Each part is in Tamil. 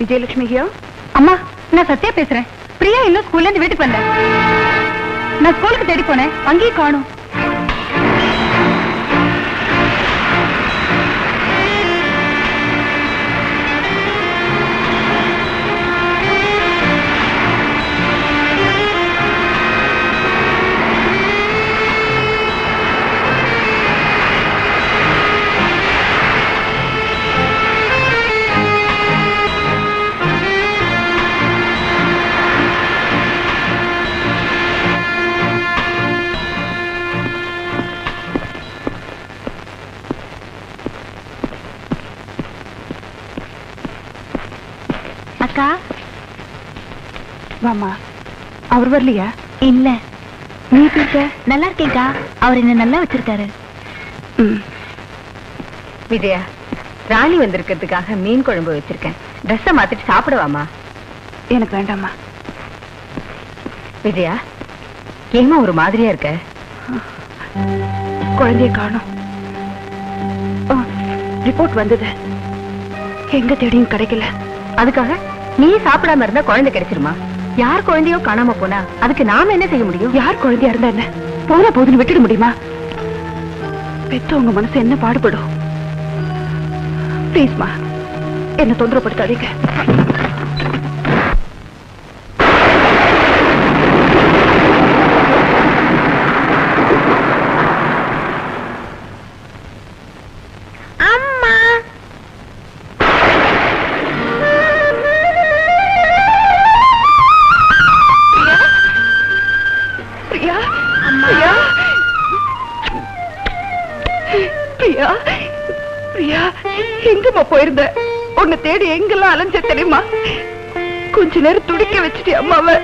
விஜயலட்சுமி ஹியோ அம்மா நான் சத்யா பேசுறேன். பிரியா இன்னும் ஸ்கூல்ல இருந்து வீட்டுக்கு வந்தேன். நான் ஸ்கூலுக்கு தேடி போனேன். அங்கேயே காணும். அக்கா. வாமா அவர் வரலையா? இல்ல. நீ இருக்க? நல்லா இருக்கேன்க்கா. அவர் என்ன நல்லா வச்சிருக்காரு. விஜயா ராணி வந்திருக்கிறதுக்காக மீன் குழம்பு வச்சிருக்கேன். ட்ரெஸ்ஸை மாத்திட்டு சாப்பிடுவாமா எனக்கு வேண்டாம்மா. விஜயா ஏமா ஒரு மாதிரியா இருக்க? குழந்தைய காணும். ரிப்போர்ட் வந்தது. எங்க தேடியும் கிடைக்கல. அதுக்காக நீ சாப்பிடாம இருந்தா குழந்தை கிடைச்சிருமா? யார் குழந்தையோ காணாம போனா அதுக்கு நாம என்ன செய்ய முடியும்? யார் குழந்தையா இருந்தா என்ன? போன போதுன்னு விட்டுட முடியுமா? பெத்தவங்க மனசு என்ன பாடுபடும்? ப்ளீஸ்மா என்ன தொந்தரப்படுத்தாதீங்க தேடி அலைஞ்ச தெரியுமா கொஞ்ச நேரம் துடிக்க வச்சுட்டேன் அம்மாவை.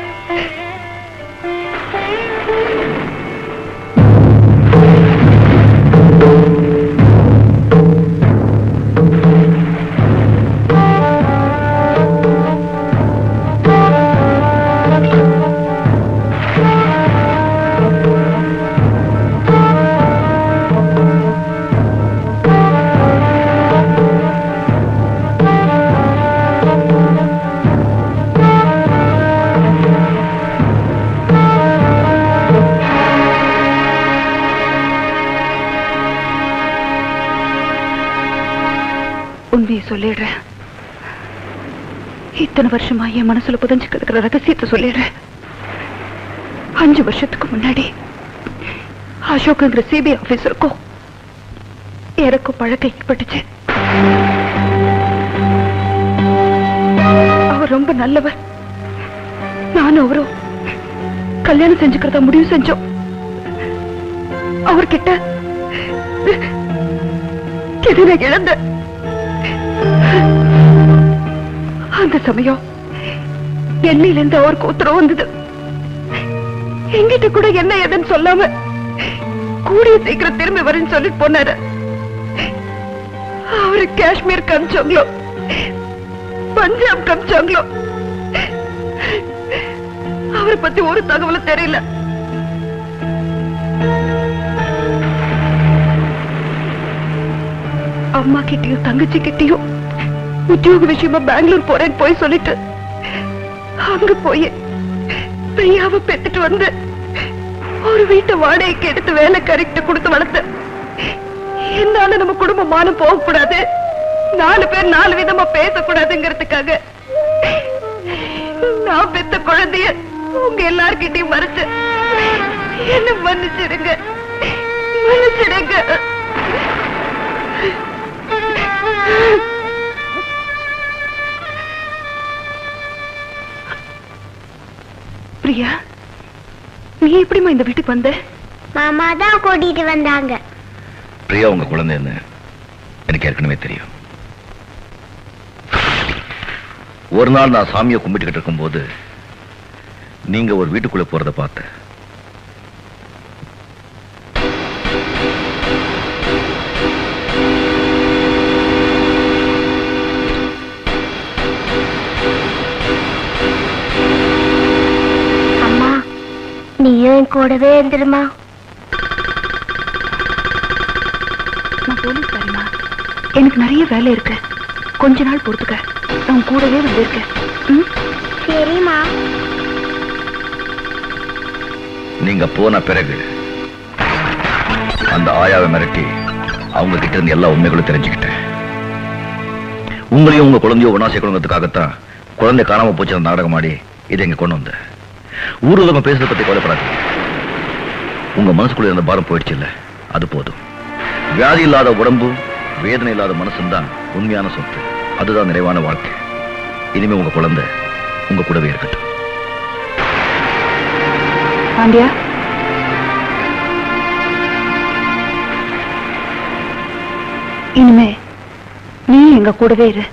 சொல்லிடுறேன். இத்தனை வருஷமா என் மனசுல புதஞ்சுக்கிறதுக்கிற ரகசியத்தை சொல்லிடுறேன். அஞ்சு வருஷத்துக்கு முன்னாடி அசோக்குங்கிற சிபிஐ ஆபீசருக்கும் எனக்கும் பழக்கம் ஏற்பட்டுச்சு. அவர் ரொம்ப நல்லவர். நானும் அவரும் கல்யாணம் செஞ்சுக்கிறதா முடிவு செஞ்சோம். அவர்கிட்ட இதை நான் இழந்தேன் அந்த சமயம் என்னிலிருந்து அவருக்கு உத்தரவு வந்தது. எங்கிட்ட கூட என்ன ஏதுன்னு சொல்லாம கூடிய சீக்கிரம் திரும்பி வரேன்னு சொல்லிட்டு போனாரு. அவரு காஷ்மீர் காமிச்சாங்களோ பஞ்சாப் காமிச்சாங்களோ அவரை பத்தி ஒரு தகவலும் தெரியல. அம்மா கிட்டயும் தங்கச்சி கிட்டயும் உத்தியோக விஷயமா பெங்களூர் போறேன்னு போய் சொல்லிட்டு அங்க போய் பிரியாவை பெத்துட்டு வந்து ஒரு வீட்டை வாடகைக்கு எடுத்து வேலை கரெக்ட் கொடுத்து வளர்த்த என்னால நம்ம குடும்பம் மானம் போக கூடாது நாலு பேர் நாலு விதமா பேசக்கூடாதுங்கிறதுக்காக நான் பெத்த குழந்தைய உங்க எல்லார்கிட்டயும் மறைச்சு என்ன மன்னிச்சிடுங்க. மன்னிச்சிடுங்க. நீ எப்படிம்மா இந்த வீட்டுக்கு வந்த? மாமா தான் கூட்டிட்டு வந்தாங்க. பிரியா உங்க குழந்தைன்னு எனக்கு ஏற்கனவே தெரியும். ஒரு நாள் நான் சாமியை கும்பிட்டுக்கிட்டு இருக்கும்போது நீங்க ஒரு வீட்டுக்குள்ள போறத பார்த்தேன். கூடவே இருந்துருமா? நான் போலீஸ் எனக்கு நிறைய வேலை இருக்கு. கொஞ்ச நாள் பொறுத்துக்க. உன் கூடவே வந்திருக்கேன். ம்? சரிம்மா. நீங்க போன பிறகு அந்த ஆயாவை மிரட்டி அவங்க கிட்ட இருந்து எல்லா உண்மைகளும் தெரிஞ்சுக்கிட்டேன். உங்களையும் உங்க குழந்தையும் ஒன்னா சேர்க்கணுங்கிறதுக்காகத்தான் குழந்தை காணாம போச்சு அந்த நாடகம் ஆடி இதை இங்க கொண்டு வந்தேன். ஊர் உலகம் பேசுறத பத்தி கவலைப்படாதீங்க. உங்க மனசுக்குள்ள இருந்த பாரம் போயிடுச்சு இல்ல அது போதும். வியாதி இல்லாத உடம்பு வேதனை இல்லாத மனசும் தான் உண்மையான சொத்து. அதுதான் நிறைவான வாழ்க்கை. இனிமே உங்க குழந்தை உங்க கூடவே இருக்கட்டும். பாண்டியா? இனிமே நீ எங்க கூடவே இரு.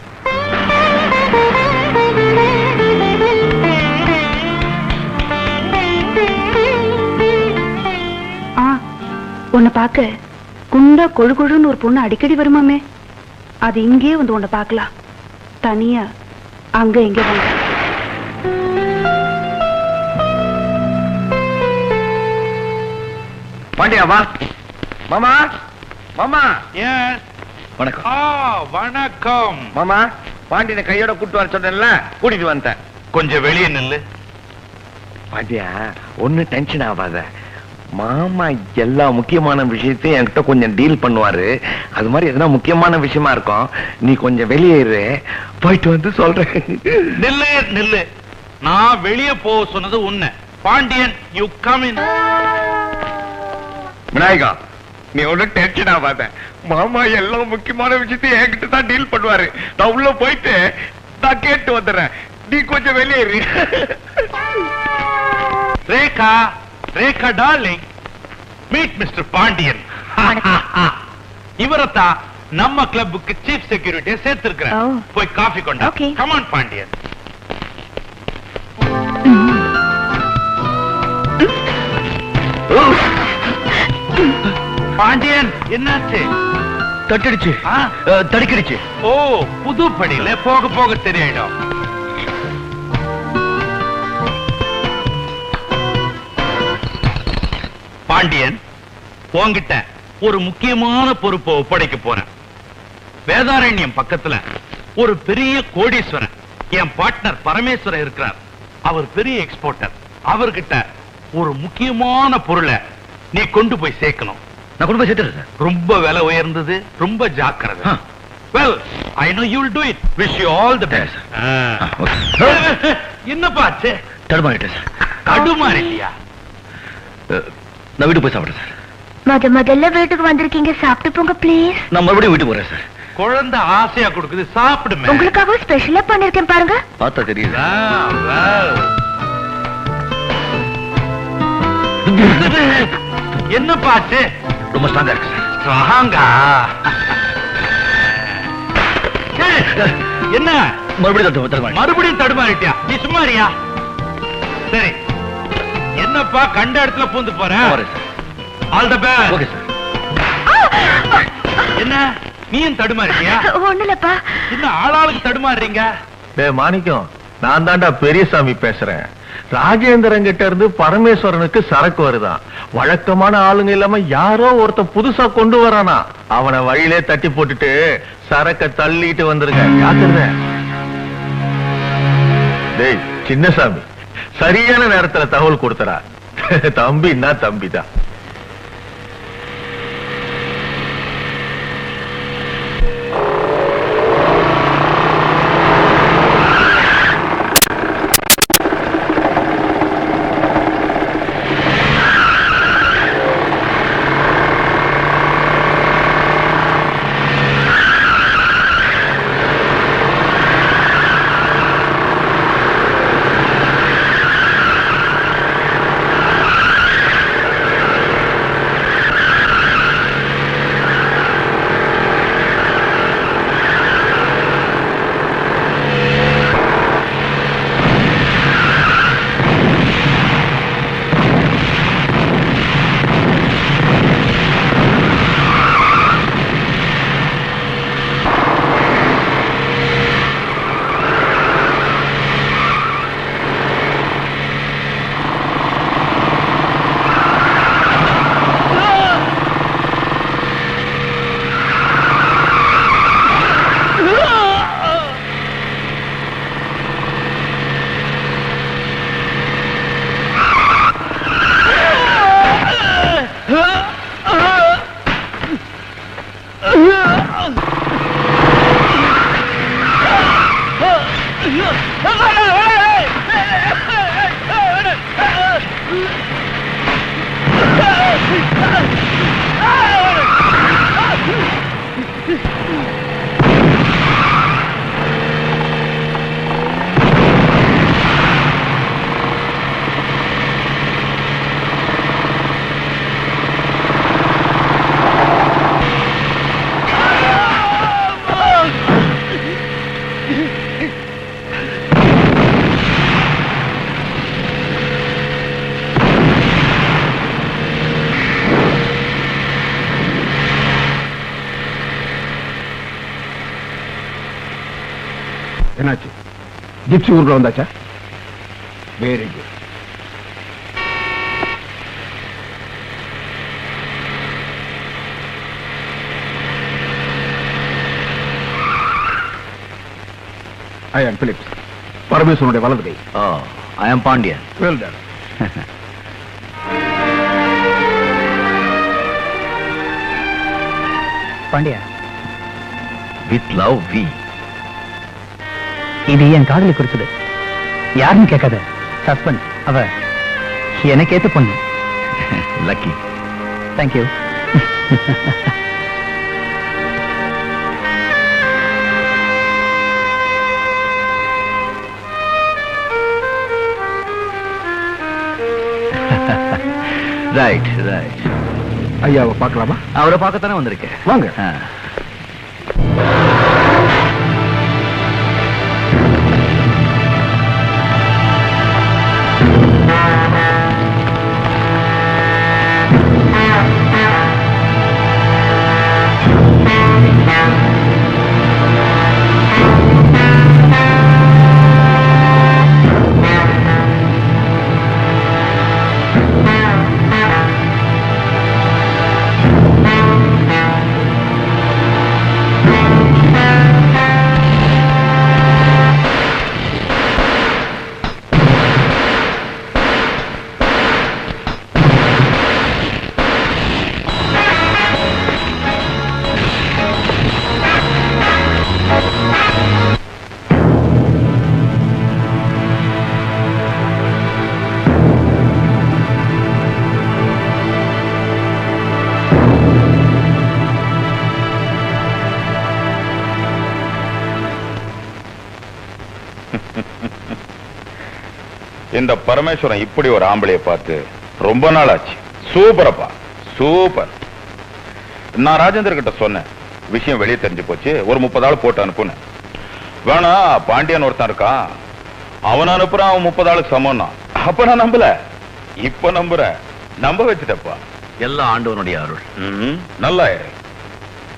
உன்னை பார்க்க குண்டா கொழு கொழுன்னு ஒரு பொண்ணு அடிக்கடி வருமாமே. அது இங்கே வந்து உன்னை பார்க்கலாம். தனியா அங்க எங்க வாங்க. பாண்டியா வா. மாமா மாமா. வணக்கம். ஆ வணக்கம். மாமா பாண்டியனை கையோட கூட்டு வர சொன்னேன்ல கூட்டிட்டு வந்துட்டேன். கொஞ்சம் வெளியே நில்லு. பாண்டியா ஒண்ணு டென்ஷன் ஆகாத மாமா எல்லா முக்கியமான விஷயத்தையும் என்கிட்ட கொஞ்சம் டீல் பண்ணுவாரு. அது மாதிரி எதனா முக்கியமான விஷயமா இருக்கும். நீ கொஞ்சம் வெளியே இரு. போயிட்டு வந்து சொல்றேன். நில்லு நில்லு. நான் வெளியே போக சொன்னது உன்னை. Pandian you come in Vinayaka நீ ஒன்னும் டென்ஷன் ஆகாத. மாமா எல்லா முக்கியமான விஷயத்தையும் என்கிட்ட தான் டீல் பண்ணுவாரு. நான் உள்ள போயிட்டு நான் கேட்டு வந்துடுறேன். நீ கொஞ்சம் வெளியே இரு. Rekha Rekha darling meet mister Pandian. இவரத்தான் நம்ம கிளப்புக்கு சீஃப் செக்யூரிட்டியை சேர்த்திருக்கிறேன். போய் காஃபி கொண்டா. கமான் பாண்டியன். பாண்டியன் என்னாச்சு? தட்டிடுச்சு. தடுக்கிடுச்சு. ஓ புது படியில போக போக தெரியிடும் பாண்டியன் உன்கிட்ட ஒரு முக்கியமான பொறுப்பை ஒப்படைக்க போறேன். வேதாரண்யம் பக்கத்துல ஒரு பெரிய கோடீஸ்வரன். என் பார்ட்னர் பரமேஸ்வரன் இருக்கிறார். அவர் பெரிய எக்ஸ்போர்ட்டர் அவர்கிட்ட ஒரு முக்கியமான பொருளை நீ கொண்டு போய் சேர்க்கணும். நான் கொண்டு போய் சேர்த்துறேன் சார். ரொம்ப விலை உயர்ந்தது ரொம்ப ஜாக்கிரதை. Well I know you will do it wish you all the best. என்ன பாச்சு தடுமாறிட்டேன் சார். தடுமாறி இல்லையா அஹ், நான் வீட்டுக்கு போய் சாப்பிட்றேன் சார். முத முதல்ல வீட்டுக்கு வந்திருக்கீங்க சாப்பிட்டு போங்க ப்ளீஸ் நான் மறுபடியும் வீட்டுக்கு போறேன் சார். குழந்தை ஆசையா கொடுக்குது சாப்பிடுமே. உங்களுக்காக ஸ்பெஷலா பண்ணிருக்கேன் பாருங்க. பார்த்தா தெரியுது. என்ன பாச்சு ரொம்ப ஸ்ட்ராங்கா இருக்கு சார். ஸ்ட்ராங்கா என்ன? மறுபடியும் தடு- தடுமாறி மறுபடியும் தடுமாறிட்டியா? நீ சும்மாரியா சரி. என்னப்பா கண்ட இடத்துல பூந்து போற? வரேன். சார் ஆல் த பெஸ்ட் என்ன? நீயும் தடுமாறிட்டியா ஒண்ணு இல்லப்பா என்ன ஆளாளுக்கு தடுமாறுறீங்க? டேய் மாணிக்கம் நான் தான்டா பெரியசாமி பேசுறேன். ராஜேந்திரன் கிட்ட இருந்து பரமேஸ்வரனுக்கு சரக்கு வருதான் வழக்கமான ஆளுங்க இல்லாம யாரோ ஒருத்தன் புதுசா கொண்டு வரானா? அவனை வழியிலே தட்டி போட்டுட்டு சரக்க தள்ளிட்டு வந்துருங்க. ஜாக்கிரதை டேய் சின்னசாமி. சரியான நேரத்துல தகவல் கொடுத்தரா தம்பின்னா தம்பிதான். Oh, my God. ஜிப்சி ஊருக்குள்ள வந்தாச்சா very good I am Philips பரமேஸ்வரனுடைய வலது கை ஓ I am Pandian well done இது என் காதலி குறிச்சது யாருன்னு கேட்காத. சஸ்பெண்ட் அவ எனக்கு ஏத்த பொண்ணு. லக்கி தேங்க்யூ ரைட் ரைட் ஐயாவை பார்க்கலாமா? அவரை பார்க்கத்தானே வந்திருக்கேன். வாங்க. இந்த பரமேஸ்வரன் இப்படி ஒரு ஆம்பளைய பார்த்து ரொம்ப நாள் ஆச்சு சூப்பரப்பா. சூப்பர். நான் ராஜேந்தர் கிட்ட சொன்னேன். விஷயம் வெளியே தெரிஞ்சு போச்சு. ஒரு முப்பது ஆள் போட்டு அனுப்புனேன். வேணா பாண்டியன் ஒருத்தன் இருக்கான். அவன் அனுப்புறான் அவன் முப்பது ஆளுக்கு சமம்னா. அப்ப நான் நம்பல. இப்ப நம்புறேன் நம்ப வச்சுட்டப்பா. எல்லாம் ஆண்டவனுடைய அருள். நல்லா.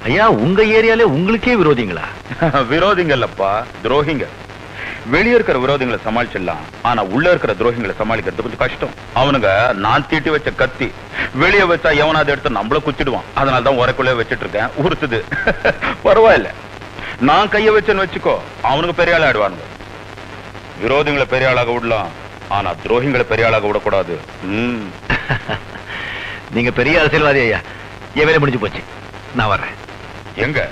ஐயா உங்க ஏரியாலே உங்களுக்கே விரோதிங்களா? விரோதிங்க இல்லப்பா. துரோகிங்க. வெளிய இருக்கிற விரோதிகளை சமாளிச்சிடலாம். ஆனா உள்ள இருக்கிற துரோகிங்களை சமாளிக்கிறது கொஞ்சம் கஷ்டம். அவனுங்க நான் தீட்டி வச்ச கத்தி வெளிய வச்சா எவனாவது எடுத்து நம்மள குச்சிடுவான் அதனால தான் உரைக்குள்ளே வச்சிட்டு இருக்கேன் உறுத்துது. பரவாயில்ல. நான் கைய வச்சேன்னு வச்சுக்கோ அவனுக்கு பெரிய ஆள் ஆடுவானுங்க விரோதிகளை பெரிய ஆளாக விடலாம். ஆனா துரோகிங்களை பெரிய ஆளாக விடக்கூடாது. நீங்க பெரிய அரசியல்வாதி ஐயா. என் வேலை முடிஞ்சு போச்சு. நான் வர்றேன். எங்க?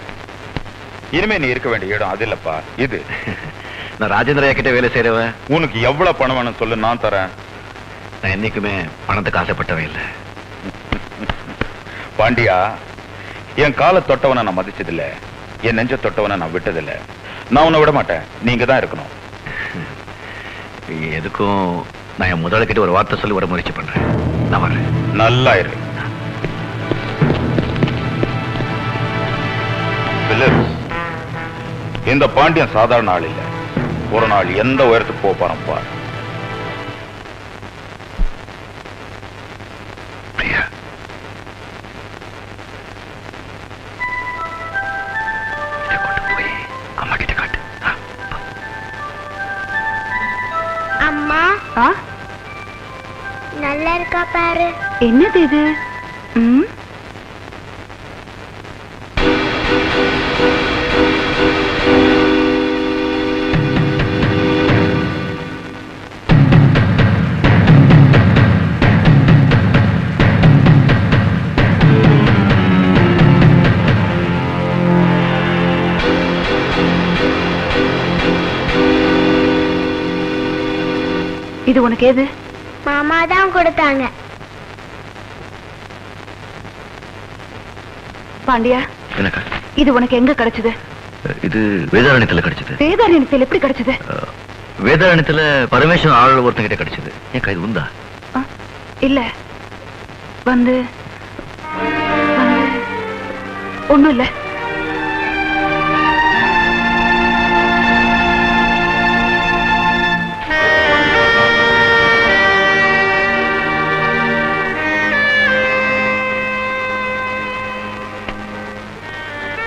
இனிமே நீ இருக்க வேண்டிய இடம் அது இல்லப்பா. இது. நான் ராஜேந்திர கிட்ட வேலை செய்யறவன் உனக்கு எவ்வளவு பணம் வேணும் சொல்லு நான் தரேன். நான் என்னைக்குமே பணத்துக்கு ஆசைப்பட்டவன் இல்லை. பாண்டியா என் காலை தொட்டவனை நான் மதிச்சதில்ல. என் நெஞ்ச தொட்டவனை நான் விட்டதில்ல. நான் உன்னை விட மாட்டேன். நீங்க தான் இருக்கணும். எதுக்கும் நான் என் முதலாளிகிட்ட ஒரு வார்த்தை சொல்லி விட முயற்சி பண்றேன். நான் வர்றேன். நல்லா இரு. இந்த பாண்டியன் சாதாரண ஆள் இல்ல. ஒரு நாள் எந்த உயரத்துக்கு போக போறான் பார். நல்லா இருக்கா பாரு. என்னது இது? ம்? இது உனக்கு ஏது மாமா தான் கொடுத்தாங்க. பாண்டியா இது உனக்கு எங்க கிடைச்சது? இது வேதாரண்யத்துல கிடைச்சது. வேதாரண்யத்தில் எப்படி கிடைச்சது? வேதாரண்யத்துல பரமேஸ்வரன் ஆள் ஒருத்தன் கிட்ட கிடைச்சது. ஏன் கைது உண்டா? இல்ல. வந்து வந்து ஒண்ணும் இல்ல.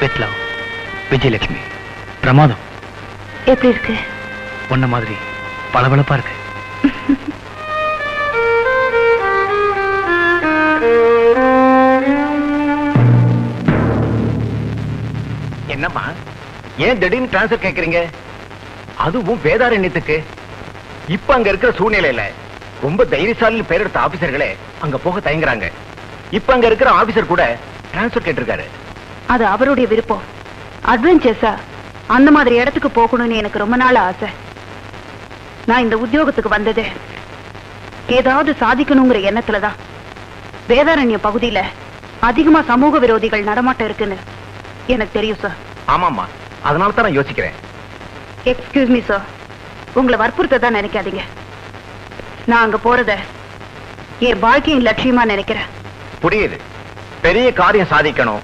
வித் லவ் விஜயலட்சுமி பிரமாதம். எப்படி இருக்கு? உன்ன மாதிரி பளபளப்பா இருக்கு. என்னம்மா ஏன் திடீர்னு டிரான்ஸ்ஃபர் கேக்குறீங்க? அதுவும் வேதாரண்யத்துக்கு. இப்ப அங்க இருக்கிற சூழ்நிலையில ரொம்ப தைரியசாலி பேர் எடுத்த ஆபீசர்களே அங்க போக தயங்குறாங்க. இப்ப அங்க இருக்கிற ஆபீசர் கூட டிரான்ஸ்ஃபர் கேட்டிருக்காரு. அது அவருடைய விருப்பம். அட்வென்ச்சர்ஸா அந்த மாதிரி இடத்துக்கு போகணும்னு எனக்கு ரொம்ப நாள் ஆசை. நான் இந்த உத்தியோகத்துக்கு வந்தது. ஏதாவது சாதிக்கணுங்கிற எண்ணத்துல தான். வேதாரண்ய பகுதியில அதிகமா சமூக விரோதிகள் நடமாட்டம் இருக்குன்னு எனக்கு தெரியும் சார் ஆமாம்மா. அதனால தான் நான் யோசிக்கிறேன். எக்ஸ்கியூஸ் மீ சார் உங்களை வற்புறுத்த தான் நினைக்காதீங்க. நான் அங்க போறத என் வாழ்க்கையின் லட்சியமா நினைக்கிறேன். புரியுது. பெரிய காரியம் சாதிக்கணும்.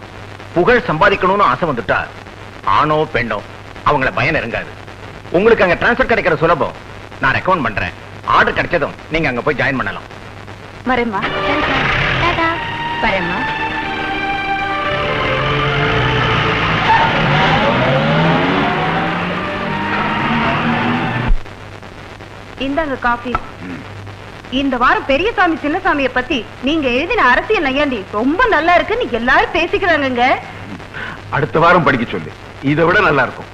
புகழ் சம்பாதிக்கணும்னு ஆசை வந்துட்டா ஆணோ பெண்ணோ அவங்கள பயம் நெருங்காது. உங்களுக்கு அங்க டிரான்ஸ்ஃபர் கிடைக்கிற சுலபம் நான் ரெக்கமெண்ட் பண்றேன். ஆர்டர் கிடைச்சதும் நீங்க அங்க போய் ஜாயின் பண்ணலாம். வரேம்மா. வரேம்மா. இந்தாங்க காஃபி. இந்த வாரம் பெரியசாமி சின்னசாமியை பத்தி நீங்க எழுதின அரசியல் நையாண்டி ரொம்ப நல்லா இருக்குன்னு எல்லாரும் பேசிக்கிறாங்கங்க. அடுத்த வாரம் படிக்க சொல்லு. இதை விட நல்லா இருக்கும்.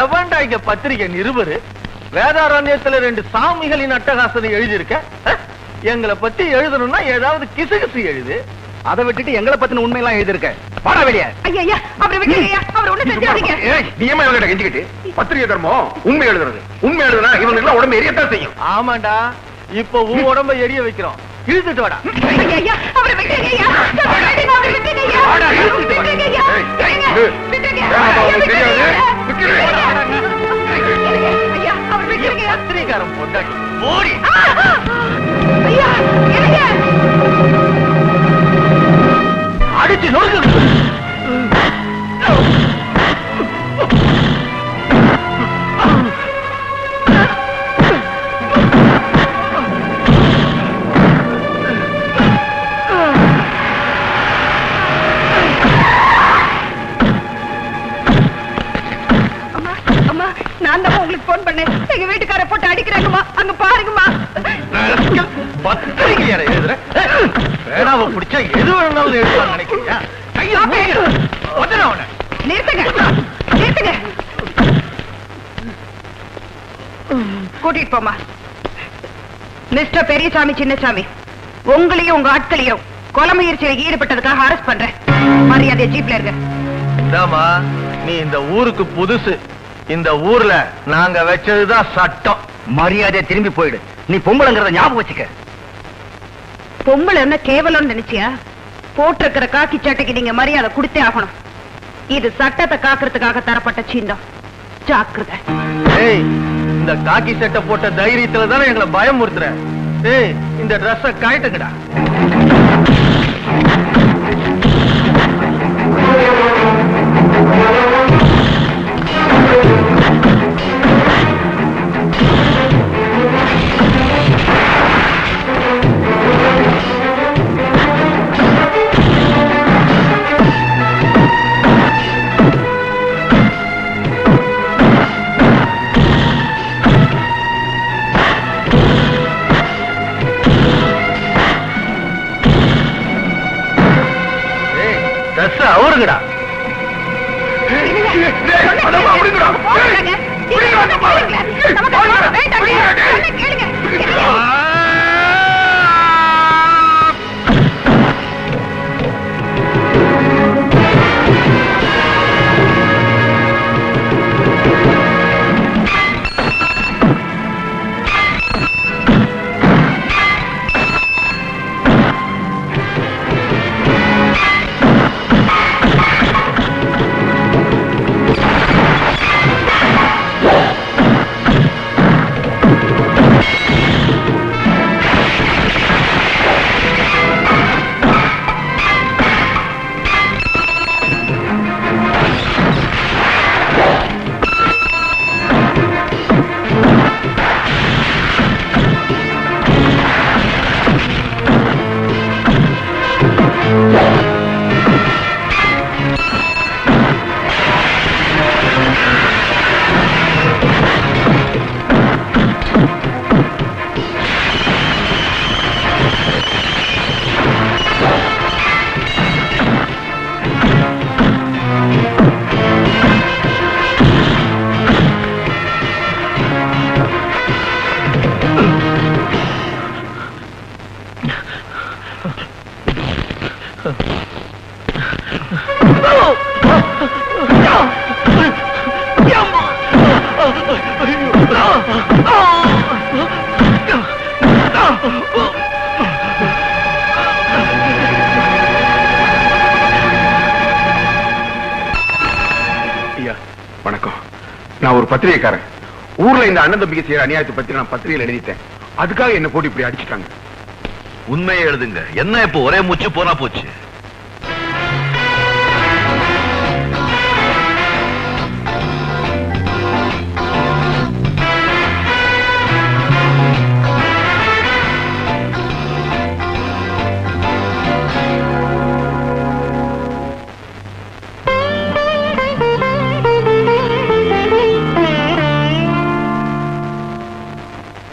எவன்டா இங்க பத்திரிகை நிருபரு? வேதாரண்யத்துல ரெண்டு சாமிகளின் அட்டகாசனை எழுதியிருக்க? எங்களை பத்தி எழுதணும்னா ஏதாவது கிசுகிசு எழுது. அதை விட்டுட்டு எங்களை பத்தின உண்மையெல்லாம் எழுதிருக்க பாடா வெளியே. ஐயா ஐயா அவரை விட்டுருங்க அவரை ஒண்ணு செஞ்சாதீங்க. நீ ஏமா இவங்கிட்ட கெஞ்சிக்கிட்டு? பத்திரிகை தர்மம் உண்மை எழுதுறது. உண்மை எழுதுனா இவனுக்கு எல்லாம் உடம்பு எரியத்தான் செய்யும். ஆமாண்டா. இப்போ உன் உடம்ப எரிய வைக்கிறோம். இழுத்துட்டு வாடா. அவரை விட்டுருங்க ஐயா. அவரை விட்டுருங்க ஐயா. மிஸ்டர் பெரியசாமி சின்னசாமி. உங்களையும் உங்க ஆட்களையும் கொலை முயற்சியில் ஈடுபட்டதுக்காக அரெஸ்ட் பண்றேன். மரியாதை ஜீப்ல இருங்க. நீ இந்த ஊருக்கு புதுசு. இந்த ஊர்ல நாங்க வச்சதுதான் சட்டம். மரியாதையை திரும்பி போயிடு. நீ பொம்பளைங்கிறத ஞாபகம் வச்சுக்க. பொம்பளை என்ன கேவலம்னு நினைச்சியா? போட்டிருக்கிற காக்கி சட்டைக்கு நீங்க மரியாதை கொடுத்தே ஆகணும். இது சட்டத்தை காக்கிறதுக்காக தரப்பட்ட சின்னம் ஜாக்கிரதை. ஏய் இந்த காக்கி சட்டை போட்ட தைரியத்துல தானே எங்களை பயமுறுத்துற? ஏய் இந்த ட்ரெஸ்ஸை காய்ட்டுங்கடா ஒரு பத்திரிகைக்காரன். ஊர்ல இந்த அண்ணன் தம்பிக்கு செய்யற அநியாயத்தை பத்தி நான் பத்திரிகையில் எழுதிட்டேன். அதுக்காக என்ன போட்டு இப்படி அடிச்சுட்டாங்க. உண்மையை எழுதுங்க. என்ன இப்போ ஒரே மூச்சு போனா போச்சு.